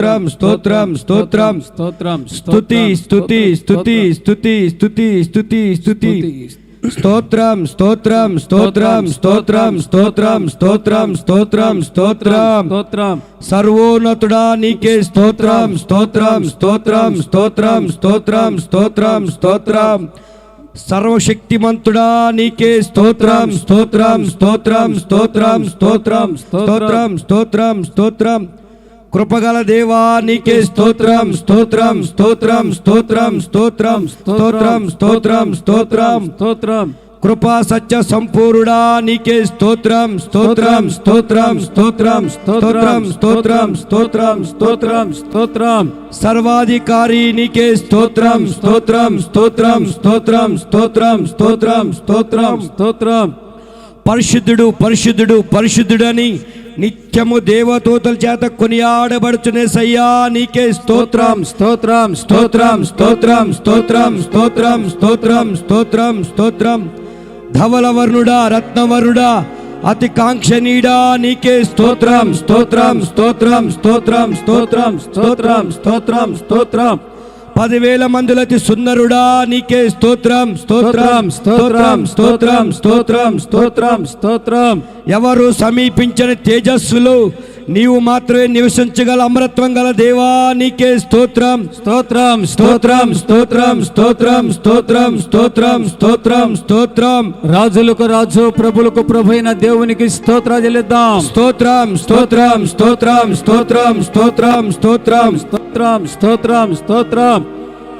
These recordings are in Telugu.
స్తోత్రం స్తోత్రం స్తోత్రం స్తుతి స్తుతి స్తుతి స్తుతి స్తుతి స్తుతి స్తుతి స్తోత్రం స్తోత్రం స్తోత్రం స్తోత్రం స్తోత్రం స్తోత్రం స్తోత్రం స్తోత్రం స్తోత్రం సర్వోన్నతుడా నీకే స్తోత్రం స్తోత్రం స్తోత్రం స్తోత్రం స్తోత్రం స్తోత్రం స్తోత్రం సర్వశక్తిమంతుడా నీకే స్తోత్రం స్తోత్రం స్తోత్రం స్తోత్రం స్తోత్రం స్తోత్రం స్తోత్రం స్తోత్రం కృపగల దేవా నీకే స్తోత్రం స్తోత్రం స్తోత్రం స్తోత్రం స్తోత్రం స్తోత్రం స్తోత్రం స్తోత్రం స్తోత్రం కృపా సత్య సంపూర్ణుడా నీకే స్తోత్రం స్తోత్రం స్తోత్రం స్తోత్రం స్తోత్రం స్తోత్రం స్తోత్రం స్తోత్రం స్తోత్రం సర్వాధికారి నీకే స్తోత్రం స్తోత్రం స్తోత్రం స్తోత్రం స్తోత్రం స్తోత్రం స్తోత్రం స్తోత్రం పరిశుద్ధుడు పరిశుద్ధుడు పరిశుద్ధుడని నిత్యము దేవదూతల చేత కొనియాడబడుచునే సయ్యా నీకే స్తోత్రం స్తోత్రం స్తోత్రం స్తోత్రం స్తోత్రం స్తోత్రం స్తోత్రం స్తోత్రం స్తోత్రం ధవలవర్ణుడా రత్నవర్ణుడా అతి కాంక్షణీడా నీకే స్తోత్రం స్తోత్రం స్తోత్రం స్తోత్రం స్తోత్రం స్తోత్రం స్తోత్రం స్తోత్రం పదివేల మందులతి సుందరుడా నీకే స్తోత్రం స్తోత్రం స్తోత్రం స్తోత్రం స్తోత్రం స్తోత్రం స్తోత్రం. ఎవరు సమీపించని తేజస్సులు నీవు మాత్రమే నివసించగల అమరత్వం గల దేవా నీకే స్తోత్రం స్తోత్రం స్తోత్రం స్తోత్రం స్తోత్రం స్తోత్రం స్తోత్రం స్తోత్రం స్తోత్రం రాజులకు రాజు ప్రభులకు ప్రభు అయిన దేవునికి స్తోత్ర చెల్లిద్దాం స్తోత్రం స్తోత్రం స్తోత్రం స్తోత్రం స్తోత్రం స్తోత్రం స్తోత్రం స్తోత్రం స్తోత్రం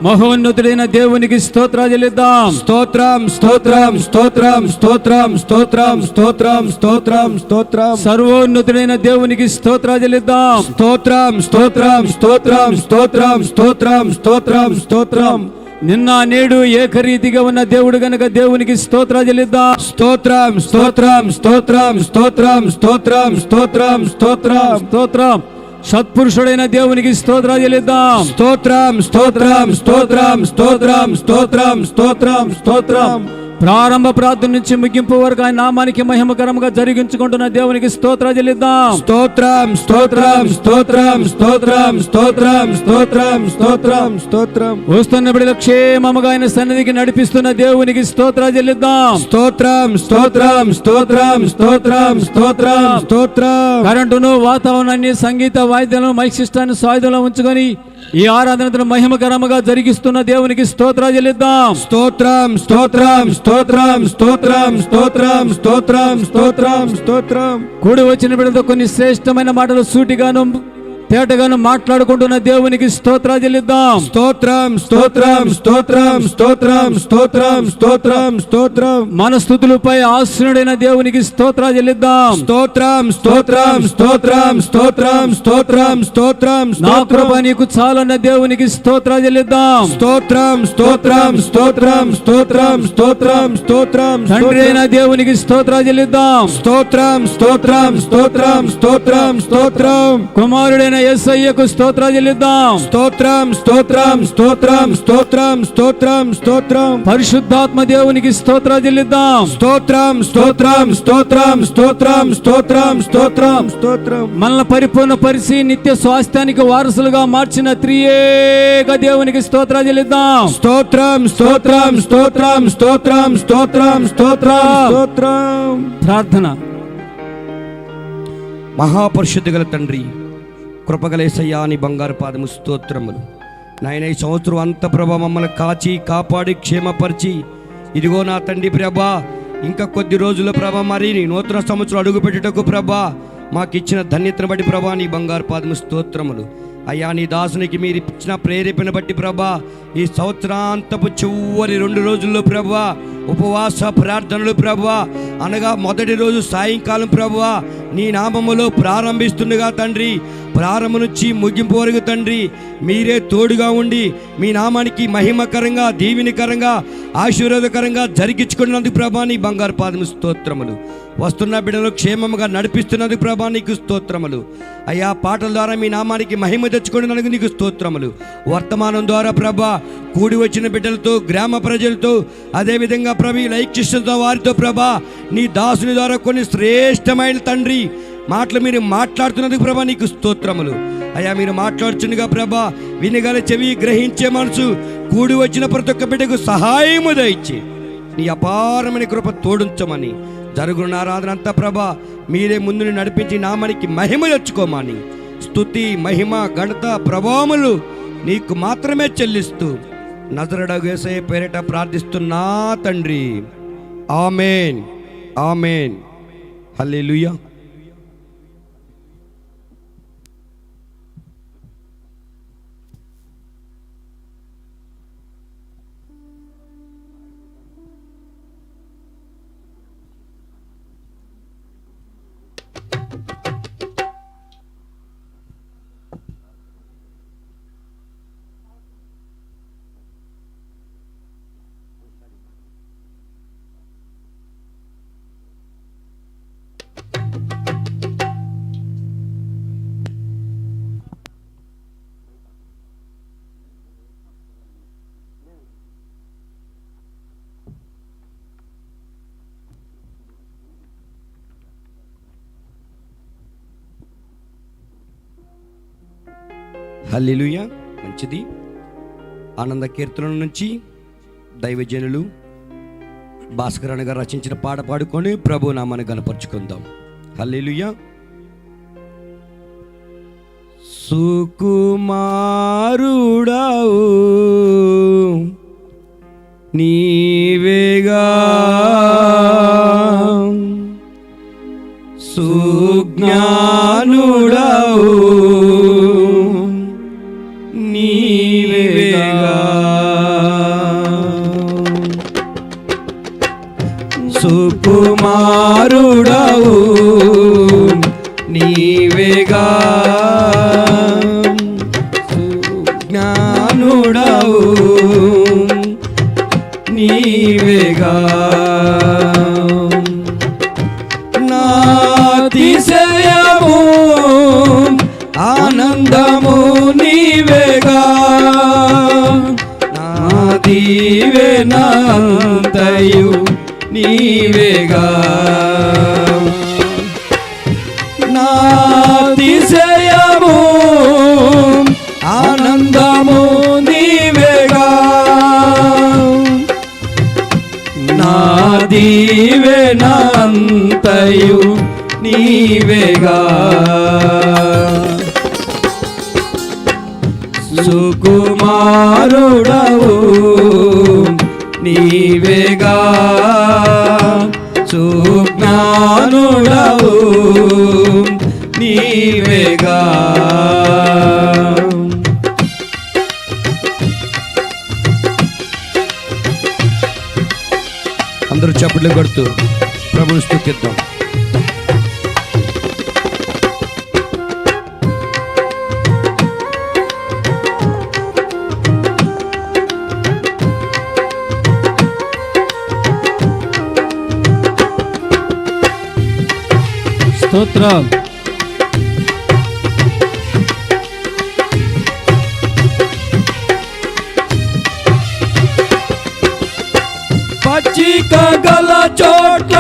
మహోన్నతుడైన దేవునికి స్తోత్ర చెల్లిద్దాం స్తోత్రం స్తోత్రం స్తోత్రం స్తోత్రం స్తోత్రం స్తోత్రం స్తోత్రం స్తోత్రం సర్వోన్నతుడైన దేవునికి స్తోత్ర చెల్లిద్దాం స్తోత్రం స్తోత్రం స్తోత్రం స్తోత్రం స్తోత్రం స్తోత్రం స్తోత్రం నిన్న నేడు ఏకరీతిగా ఉన్న దేవుడు గనక దేవునికి స్తోత్ర చెల్లిద్దాం స్తోత్రం స్తోత్రం స్తోత్రం స్తోత్రం స్తోత్రం స్తోత్రం స్తోత్రం స్తోత్రం సత్పురుషుడైన దేవునికి స్తోత్ర చెల్లిద్దాం. స్తోత్రం స్తోత్రం స్తోత్రం స్తోత్రం స్తోత్రం స్తోత్రం స్తోత్రం. ప్రారంభ ప్రార్థన నుంచి ముగింపు వరకు ఆయన నామానికి మహిమకరంగా జరిగించుకుంటున్న దేవునికి స్తోత్ర చెల్లిద్దాం స్తోత్రం స్తోత్రం స్తోత్రం స్తోత్రం స్తోత్రం స్తోత్రం స్తోత్రం స్తోత్రం వస్తున్న బిడ్డల క్షేమముగా ఆయన సన్నిధికి నడిపిస్తున్న దేవునికి స్తోత్ర చెల్లిద్దాం స్తోత్రం స్తోత్రం స్తోత్రం స్తోత్రం స్తోత్రం స్తోత్రం కరెంటును వాతావరణాన్ని సంగీత వాయిద్యాలను మైక్ సాయుధంలో ఉంచుకొని ఈ ఆరాధనను మహిమకరముగా జరిగిస్తున్న దేవునికి స్తోత్ర చెల్లిద్దాం. స్తోత్రం స్తోత్రం స్తోత్రం స్తోత్రం స్తోత్రం స్తోత్రం స్తోత్రం స్తోత్రం. కూడి వచ్చిన బిడ్డలతో కొన్ని శ్రేష్టమైన మాటలు సూటిగాను తేటగాను మాట్లాడుకుంటున్న దేవునికి స్తోత్ర చెల్లిద్దాం స్తోత్రం స్తోత్రం స్తోత్రం స్తోత్రం స్తోత్రం స్తోత్రం స్తోత్రం మన స్థుతులపై ఆశ్రయుడైన దేవునికి స్తోత్ర చెల్లిద్దాం స్తోత్రం స్తోత్రం స్తోత్రం స్తోత్రం స్తోత్రం స్తోత్రం నా కృప నీకు చాలన్న దేవునికి స్తోత్ర చెల్లిద్దాం స్తోత్రం స్తోత్రం స్తోత్రం స్తోత్రం స్తోత్రం స్తోత్రం తండ్రి అయిన దేవునికి స్తోత్ర చెల్లిద్దాం స్తోత్రం స్తోత్రం స్తోత్రం స్తోత్రం స్తోత్రం కుమారుడైన యేసయ్యకు స్తోత్ర చెల్లిద్దాం స్తోత్రం స్తోత్రం స్తోత్రం స్తోత్రం స్తోత్రం స్తోత్రం పరిశుద్ధాత్మ దేవునికి స్తోత్ర చెల్లిద్దాం స్తోత్రం స్తోత్రం స్తోత్రం స్తోత్రం స్తోత్రం స్తోత్రం స్తోత్రం మనల్ని పరిపూర్ణ పరిచి నిత్య స్వాస్థ్యానికి వారసులుగా మార్చిన త్రియేక దేవునికి స్తోత్ర చెల్లిద్దాం స్తోత్రం స్తోత్రం స్తోత్రం స్తోత్రం స్తోత్రం స్తోత్రం స్తోత్రం ప్రార్థన మహాపరిశుద్ధి గల తండ్రి కృపగలేసయ్యా నీ బంగారు పాదము స్తోత్రములు. నాయన ఈ సంవత్సరం అంత ప్రభ మమ్మల్ని కాచి కాపాడి క్షేమపరిచి ఇదిగో నా తండ్రి ప్రభా ఇంకా కొద్ది రోజుల ప్రభ మరి నీ నూతన సంవత్సరం అడుగుపెట్టుటకు ప్రభా మాకు ఇచ్చిన ధన్యతను బట్టి ప్రభా నీ బంగారు పాదము స్తోత్రములు. అయ్యా నీ దాసునికి మీరు ఇచ్చిన ప్రేరేపణ బట్టి ప్రభా ఈ సంవత్సరాంతపు చివరి రెండు రోజుల్లో ప్రభా ఉపవాస ప్రార్థనలు ప్రభా అనగా మొదటి రోజు సాయంకాలం ప్రభా నీ నామములో ప్రారంభిస్తుండగా తండ్రి ప్రారంభం నుంచి ముగింపు వరకు తండ్రి మీరే తోడుగా ఉండి మీ నామానికి మహిమకరంగా దీవినికరంగా ఆశీర్వాదకరంగా జరిగించుకున్నందుకు ప్రభా నీ బంగారు పాదము స్తోత్రములు. వస్తున్న బిడ్డలు క్షేమముగా నడిపిస్తున్నందుకు ప్రభా నీకు స్తోత్రములు. అయ్యా పాటల ద్వారా మీ నామానికి మహిమ తెచ్చుకున్నందుకు నీకు స్తోత్రములు. వర్తమానం ద్వారా ప్రభా కూడి వచ్చిన బిడ్డలతో గ్రామ ప్రజలతో అదేవిధంగా ప్రభు లైక్షిష్టంతో వారితో ప్రభా నీ దాసుని ద్వారా కొన్ని శ్రేష్టమైన తండ్రి మాటలు మీరు మాట్లాడుతున్నందుకు ప్రభా నీకు స్తోత్రములు. అయ్యా మీరు మాట్లాడుచుండగా ప్రభా వినగల చెవి గ్రహించే మనసు కూడి వచ్చిన ప్రతి ఒక్క బిడ్డకు సహాయము దయచి. నీ అపారమైన కృప తోడుంచమని జరుగున్న ఆరాధన అంతా ప్రభా మీరే ముందుని నడిపించి నామనికి మహిమ తెచ్చుకోమని. స్తుతి మహిమ గణత ప్రభావములు నీకు మాత్రమే చెల్లిస్తూ నజరడగేసే పేరిట ప్రార్థిస్తున్నా తండ్రి. ఆమెన్. ఆమెన్. హల్లెలూయా. హల్లిలుయ. మంచిది. ఆనంద కీర్తన నుంచి దైవజనులు భాస్కరణ గారు రచించిన పాట పాడుకొని ప్రభు నామాన్ని గనపరుచుకుందాం హల్లిలుయ. సుకుమారుడవు. నీవేగా. సుజ్ఞా నీవేగా. నాతిశయము ఆనందము నీవేగా. నా దీవెనంతయు నీవేగా. సుకుమారుడవు నీవే పచ్చిక గల చోట్ల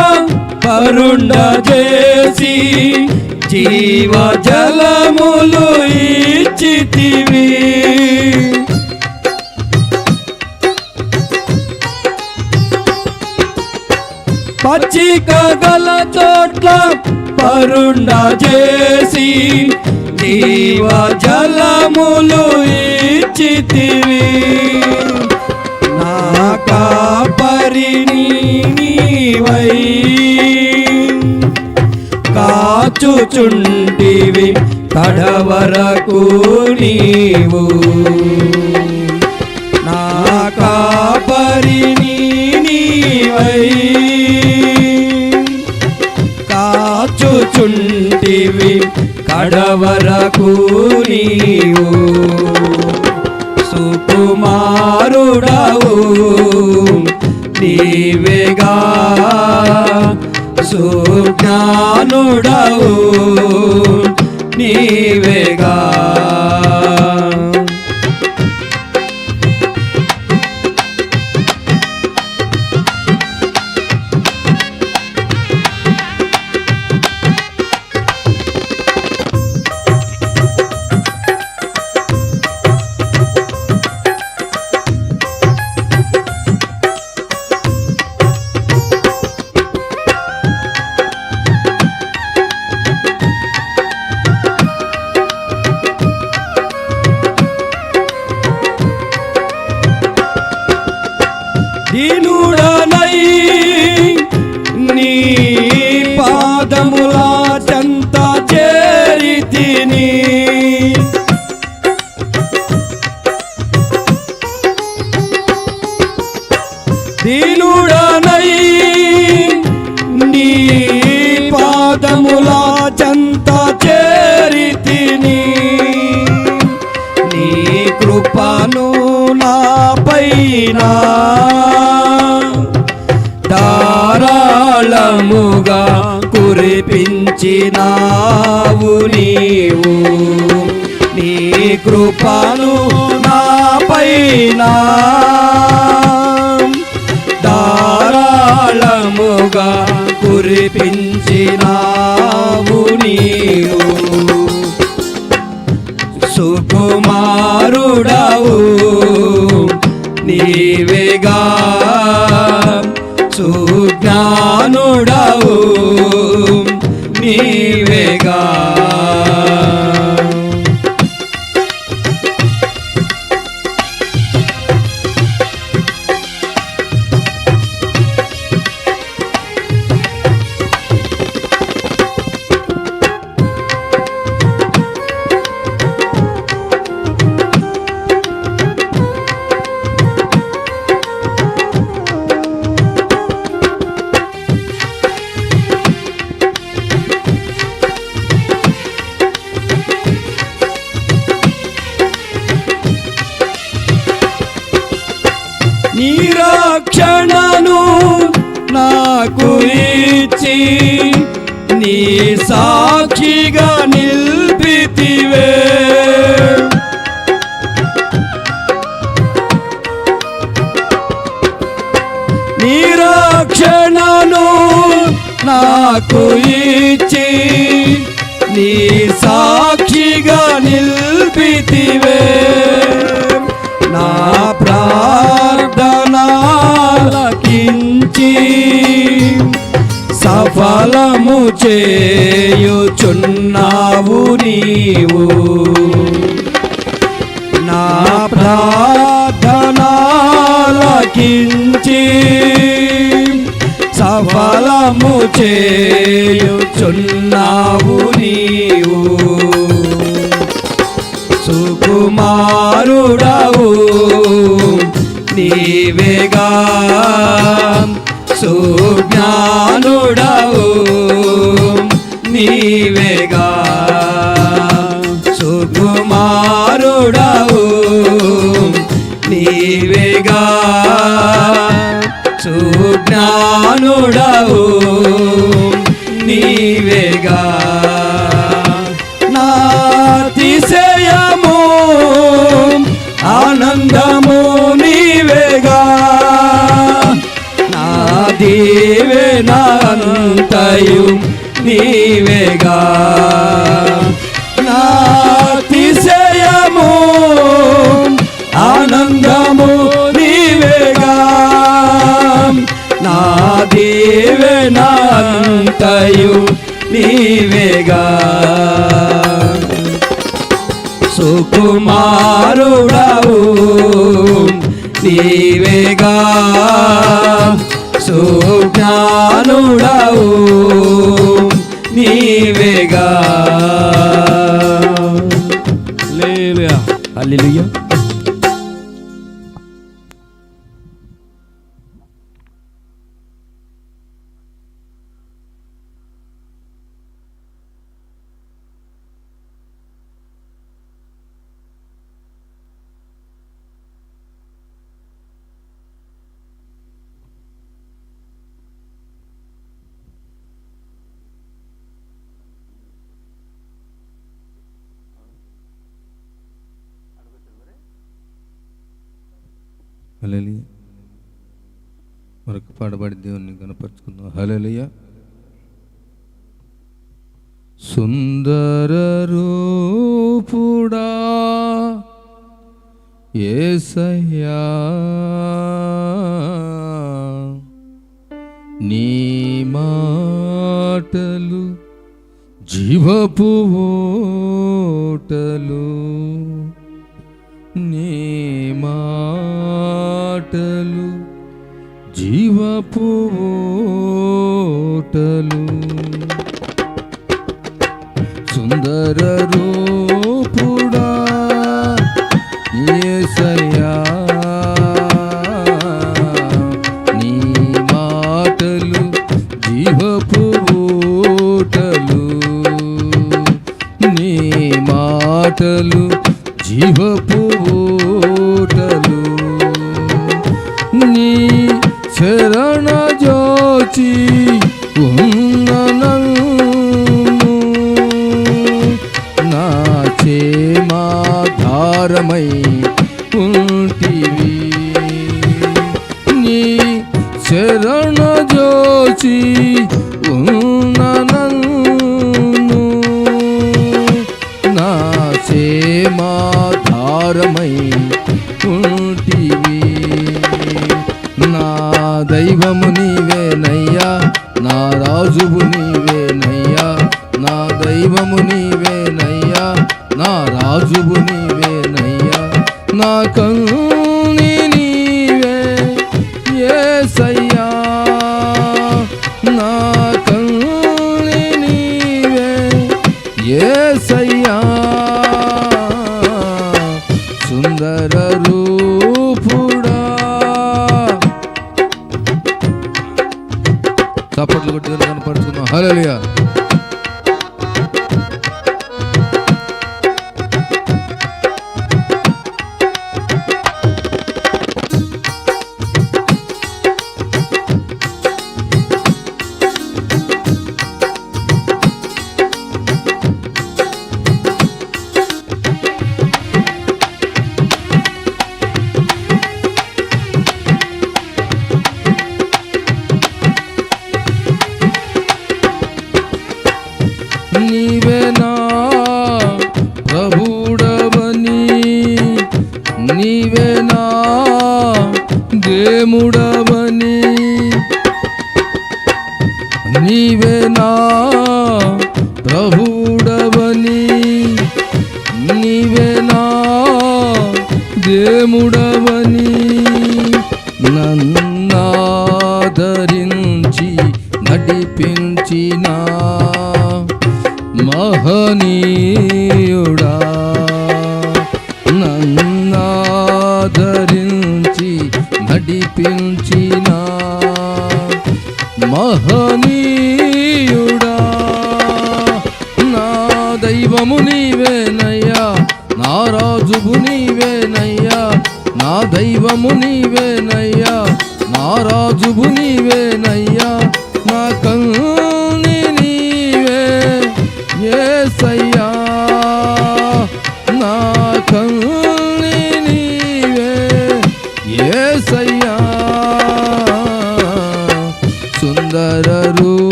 పరుండ చేసి జీవ జలములు ఇచ్చితివి. పచ్చిక గల చోట్ల పరుండ చేసి జీవ జలములు ఇచ్చితివి. కాపరిని నీవై కాచుచుంటివి తడవరకు నీవు. నా కాపరిని నీవై కాచుచుంటివి కడవరకు నీవు. కుమారుడవు నీవేగా సుజ్ఞానుడవు. నీవేగా నీ కృపను నా పైన ధారాళముగా కురిపించినావు నీవు. సుకుమారుడవు నీవేగా. సుజ్ఞానుడవు నీవే నీ సాక్షిగా నిల్పితివే. నిరక్షణను నాకు ఇచ్చి నీ సాక్షిగా నిల్పితివే. నా ప్రార్థనా ప్రార్థనాలకించి ఫలము చేయుచున్నావు నీవు. నా ప్రార్థనాలకించి సఫలము చేయుచున్నావు నీవు. సుకుమారుడవు నీవేగా. సుజ్ఞానుడవు నీవేగా సుకుమారుడవు. నీవేగా సుజ్ఞానుడవు. దీవెనంతయు నీవేగా. నాతిశయము ఆనందము నీవేగా. నా దీవెనంతయు నీవేగా. సుకుమారుడవు నీవేగా. సుజ్ఞానుడవు హల్లెలూయా పాడబడి దేవుణ్ణి కనపరుచుకుందాం హలలియ సుందర రూపుడా ఏసయ్యా నీ మాటలు జీవపు ఓటలు నీ మాటలు పూటలు. సుందర రూపుడా నీ మాటలు నీ మాటలు జీవపు నీవేనయ్యా నా రాజువు నీవేనయ్యా నా కన్ను నన్నాదరించి నడిపించిన. మహనీయుడా నా దైవము నీవేనయ్యా నా రాజువు నీవేనయ్యా నా దైవము నీవేనయ్యా నా రాజువు నీవేనయ్యా నా కన్నీ నీవే. ఏ సయ్య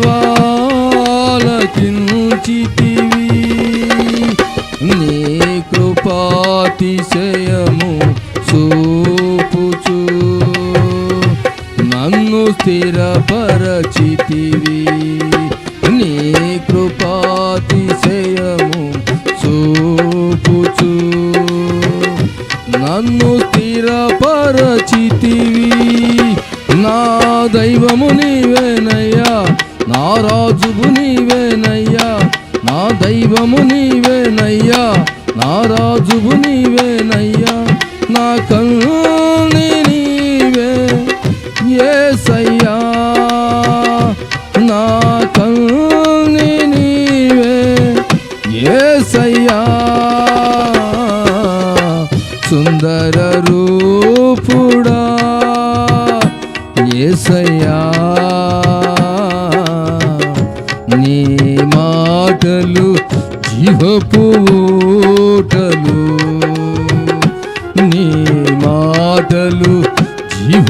దేవాలకించితివి నీ కృపాతిశయము చూపుచు. నన్ను స్థిరపరచితివి. నీ కృపాతిశయము చూపుచు. నన్ను స్థిరపరచితివి. నా దైవము నీవేనయ్యా. నా రాజువు నీవేనయ్యా నా దైవము నీవేనయ్యా నా రాజువు నీవేనయ్యా నా కన్నీ నీవే. ఏసయ్యా నా కన్నీ నీవే. ఏసయ్యా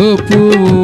ఊటలు నీ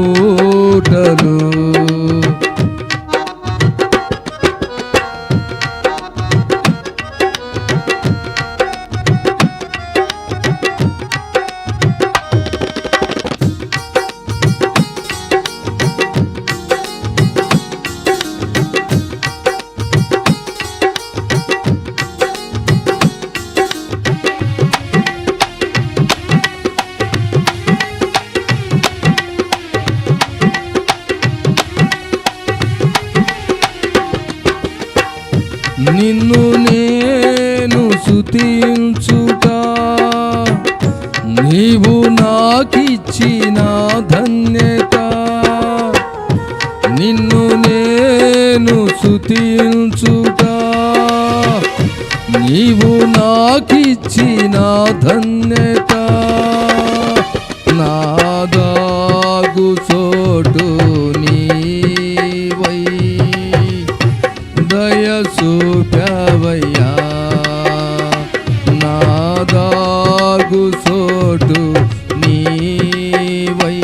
నాదాగు సోటు నీవై.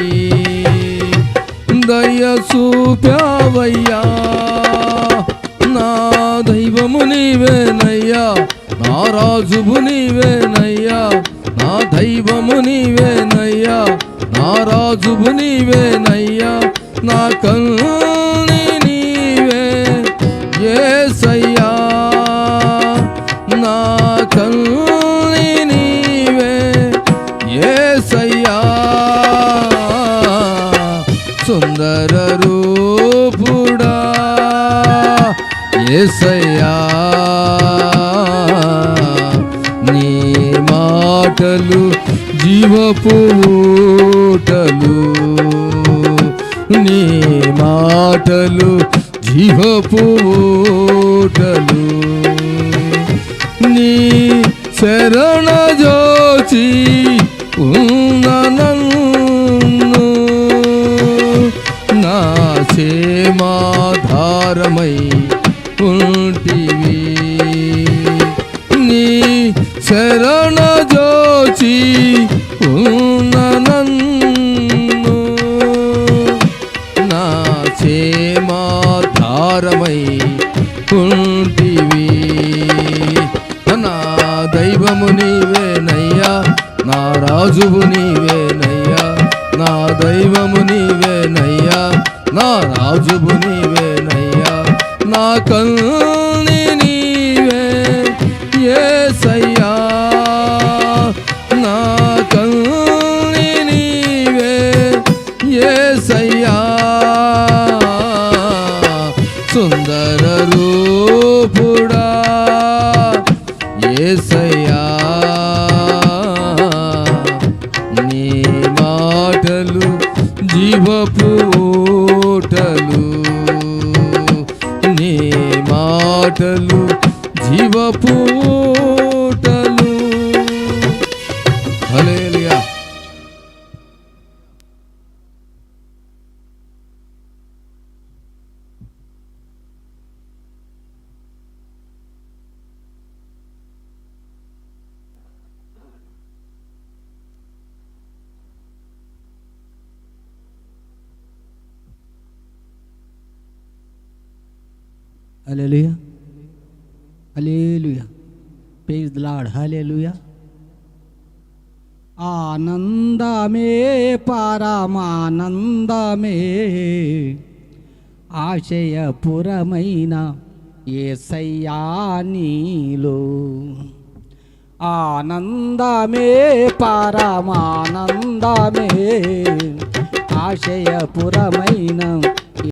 దయసూప్యవయ్యా నా దైవము నీవేనయ్యా నా రాజువు నీవేనయ్యా నా దైవము నీవేనయ్యా నా రాజువు నీవేనయ్యా. జీవపు ఊటలు నీ మాటలు జీవపు ఊటలు నీ శరణ జోచి ఉన్న నా క్షేమాధారమై ఉంటివి. నీ శరణ దైవము నీవేనయ్యా. నా రాజువు నీవేనయ్యా. నా దైవము నీవేనయ్యా. నా రాజువు నీవేనయ్యా. నా కన్ని జీవపు ఊటలు హల్లెలూయా హల్లెలూయా హల్లెలూయా ప్రైజ్ ఆనందమే పరమానందమే. ఆశయపురమైన ఏసయ్యా నీలో. ఆనందమే పరమానందమే. ఆశయపురమైన